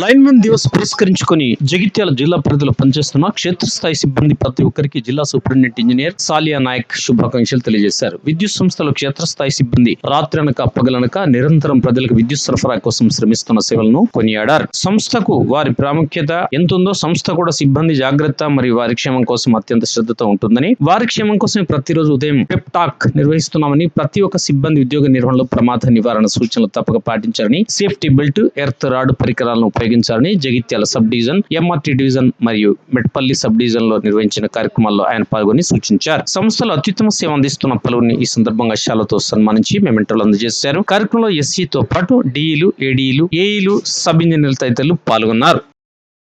Linemen Divas పురస్కరించుకుని జగిత్యాల జిల్లా పరిధిలో పనిచేస్తున్న క్షేత్రస్థాయి సిబ్బంది ప్రతి ఒక్కరికి జిల్లా సూపరింటెండెంట్ ఇంజనీర్ సాలియా నాయక్ శుభాకాంక్షలు తెలియజేశారు. విద్యుత్ సంస్థలో క్షేత్రస్థాయి సిబ్బంది రాత్రనక పగలనక నిరంతరం ప్రజలకు విద్యుత్ సరఫరా కోసం శ్రమిస్తున్న సేవలను కొనియాడారు. సంస్థకు వారి ప్రాముఖ్యత ఎంతుందో సంస్థ కూడా సిబ్బంది జాగ్రత్త మరియు వారి క్షేమం కోసం అత్యంత శ్రద్ధతో ఉంటుందని వారి క్షేమం కోసం ప్రతిరోజు ఉదయం పెప్ టాక్ నిర్వహిస్తున్నామని ప్రతి ఒక్క సిబ్బంది ఉద్యోగ నిర్వహణలో ప్రమాద నివారణ సూచనలు తప్పక పాటించారని సేఫ్టీ బెల్ట్ ఎర్త్ రాడ్ పరికరాలను ఉపయోగించాలని Jagtial sub division MRT division మరియు మెట్పల్లి సబ్ డివిజన్లో నిర్వహించిన కార్యక్రమాల్లో ఆయన పాల్గొని సూచించారు. సంస్థలో అత్యుత్తమ సేవ అందిస్తున్న పలువురిని ఈ సందర్భంగా శాలతో సన్మానించి మెమెంటోలు అందజేశారు. కార్యక్రమంలో ఎస్సీతో పాటు డిఈలు ఏడీలు ఏఈలు సబ్ ఇంజనీర్లు తదితరులు పాల్గొన్నారు.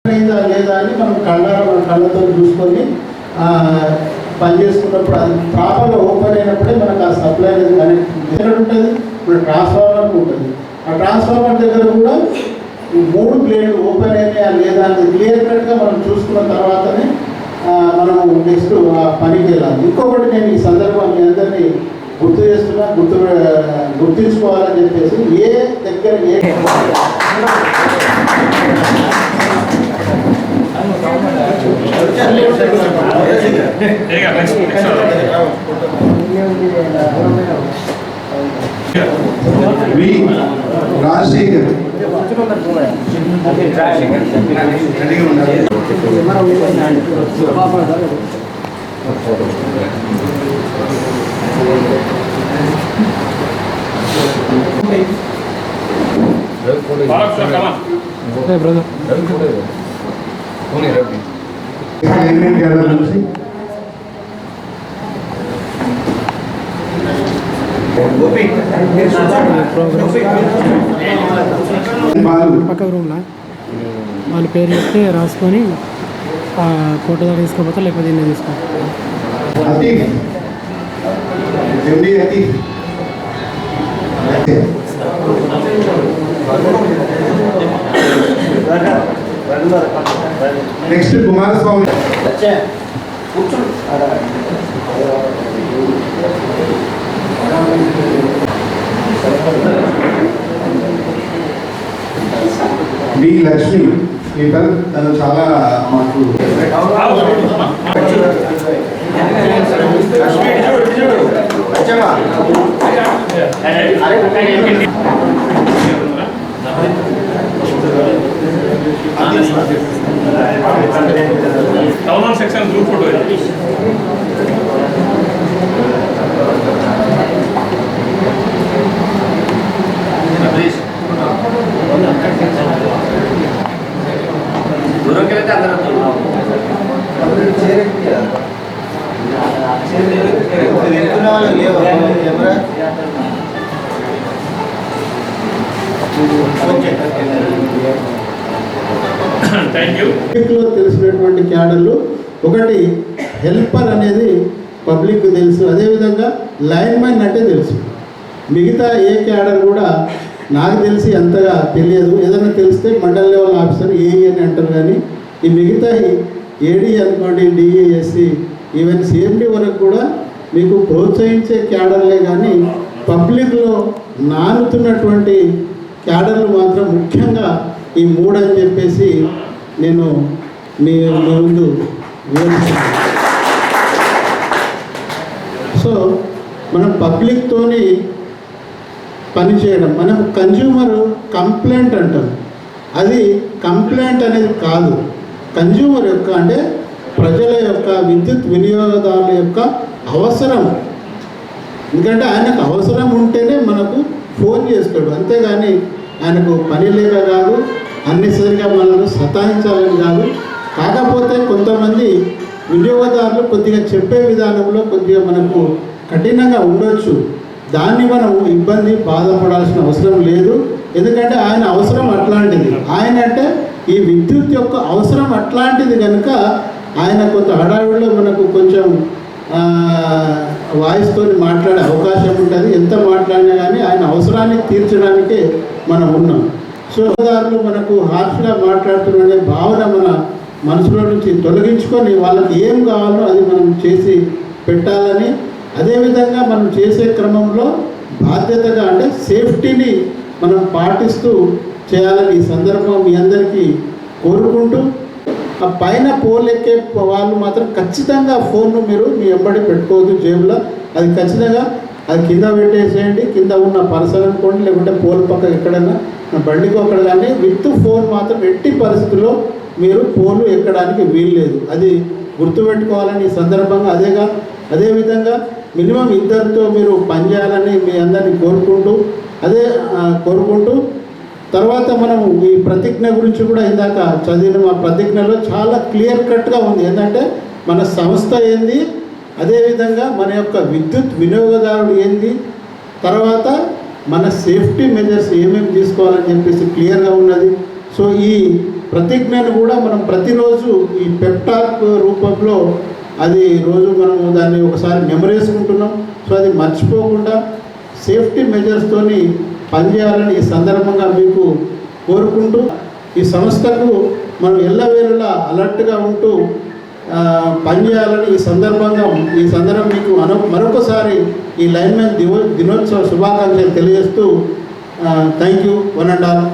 అయిందా పని చేసుకున్నప్పుడు అది ప్రాపర్గా ఓపెన్ అయినప్పుడే మనకు ఆ సప్లై అనేది కనెక్ట్ ఎక్కడ ఉంటుంది? ఇప్పుడు ట్రాన్స్ఫార్మర్ ఉంటుంది. ఆ ట్రాన్స్ఫార్మర్ దగ్గర కూడా ఈ మూడు ప్లేట్లు ఓపెన్ అయినాయా లేదా అనేది క్లియర్ కట్గా మనం చూసుకున్న తర్వాతనే ఆ, మనము నెక్స్ట్ ఆ పనికి వెళ్ళాలి ఇంకొకటి నేను ఈ సందర్భం మీ అందరినీ గుర్తు చేస్తున్నా గుర్తు గుర్తుంచుకోవాలని చెప్పేసి ఏ దగ్గర ఏ వి రాజశేఖర్ రెడీగా ఉన్నారు ఏమేమి క్యాడర్ నుంచి బాలు పక్క రూమ్లో? వాళ్ళ పేరు చెప్తే రాసుకొని ఆ కోట దగ్గర తీసుకోపోతా లేకపోతే నేను తీసుకో. నెక్స్ట్ కుమారస్వామి. డి లక్ష్మి ఈతను తను చాలా మాకు టౌన్ తెలిసినటువంటి క్యాడర్లు ఒకటి హెల్పర్ అనేది పబ్లిక్ తెలుసు అదేవిధంగా లైన్మెన్ అంటే తెలుసు. మిగతా ఏ క్యాడర్ కూడా నాకు తెలిసి అంతగా తెలియదు. ఏదైనా తెలిస్తే మండల్ లెవెల్ ఆఫీసర్ ఏఈ అని అంటారు కానీ ఈ మిగతా ఏడీ అనుకోండి డిఈ ఎస్సీ ఈవెన్ సిఎండి వరకు కూడా మీకు ప్రోత్సహించే క్యాడర్లే కానీ పబ్లిక్లో నానుతున్నటువంటి క్యాడర్లు మాత్రం ముఖ్యంగా ఈ మూడు అని చెప్పేసి నేను మీ ముందు సో మనం పబ్లిక్తోని పనిచేయడం మనం కన్జ్యూమర్ కంప్లైంట్ అంటాం. అది కంప్లైంట్ అనేది కాదు. కన్జ్యూమర్ యొక్క అంటే ప్రజల యొక్క విద్యుత్ వినియోగదారుల యొక్క అవసరం. ఎందుకంటే ఆయనకు అవసరం ఉంటేనే మనకు ఫోన్ చేస్తాడు. అంతేగాని ఆయనకు పని లేక కాదు అన్నెసరిగా మనల్ని సతాయించాలని కాదు. కాకపోతే కొంతమంది వినియోగదారులు కొద్దిగా చెప్పే విధానంలో కొద్దిగా మనకు కఠినంగా ఉండొచ్చు. దాన్ని మనం ఇబ్బంది బాధపడాల్సిన అవసరం లేదు. ఎందుకంటే ఆయన అవసరం అట్లాంటిది. ఆయన అంటే ఈ విద్యుత్ యొక్క అవసరం అట్లాంటిది కనుక ఆయన కొంత హడావిడిలో మనకు కొంచెం వాయిస్తో మాట్లాడే అవకాశం ఉంటుంది. ఎంత మాట్లాడినా కానీ ఆయన అవసరాన్ని తీర్చడానికే మనం ఉన్నాం. సో దారులు మనకు హార్ష్గా మాట్లాడుతున్న భావన మన మనసులో నుంచి తొలగించుకొని వాళ్ళకి ఏం కావాలో అది మనం చేసి పెట్టాలని అదేవిధంగా మనం చేసే క్రమంలో బాధ్యతగా అంటే సేఫ్టీని మనం పాటిస్తూ చేయాలని ఈ సందర్భం మీ అందరికీ కోరుకుంటూ ఆ పైన పోలెక్కే ఎక్కే వాళ్ళు మాత్రం ఖచ్చితంగా ఫోన్ను మీరు మీ ఎంబడి పెట్టుకోవద్దు జేబులో. అది ఖచ్చితంగా అది కింద పెట్టేసేయండి. కింద ఉన్న పర్సన్ అనుకోండి లేకుంటే పోల్ పక్క ఎక్కడైనా నా బండికి అక్కడ కానీ విత్ ఫోన్ మాత్రం ఎట్టి పరిస్థితుల్లో మీరు ఫోన్ ఎక్కడానికి వీల్లేదు. అది గుర్తుపెట్టుకోవాలని ఈ సందర్భంగా అదేగా అదేవిధంగా మినిమం ఇద్దరితో మీరు పనిచేయాలని మీ అందరినీ కోరుకుంటూ అదే కోరుకుంటూ తర్వాత మనం ఈ ప్రతిజ్ఞ గురించి కూడా ఇందాక చదివిన మా ప్రతిజ్ఞలో చాలా క్లియర్ కట్గా ఉంది. ఏంటంటే మన సంస్థ ఏంది? అదేవిధంగా మన యొక్క విద్యుత్ వినియోగదారుడు ఏంది? తర్వాత మన సేఫ్టీ మెజర్స్ ఏమేమి తీసుకోవాలని చెప్పేసి క్లియర్గా ఉన్నది. సో ఈ ప్రతిజ్ఞను కూడా మనం ప్రతిరోజు ఈ పెప్టాక్ రూపంలో అది రోజు మనము దాన్ని ఒకసారి మెమరేసుకుంటున్నాం సో అది మర్చిపోకుండా సేఫ్టీ మెజర్స్తోని పనిచేయాలని ఈ సందర్భంగా మీకు కోరుకుంటూ ఈ సంస్థకు మనం ఎల్లవేళలా అలర్ట్గా ఉంటూ పనిచేయాలని ఈ సందర్భంగా ఈ సందర్భం మీకు అను మరొకసారి ఈ లైన్మెన్ దినోత్సవ శుభాకాంక్షలు తెలియజేస్తూ thank you one and all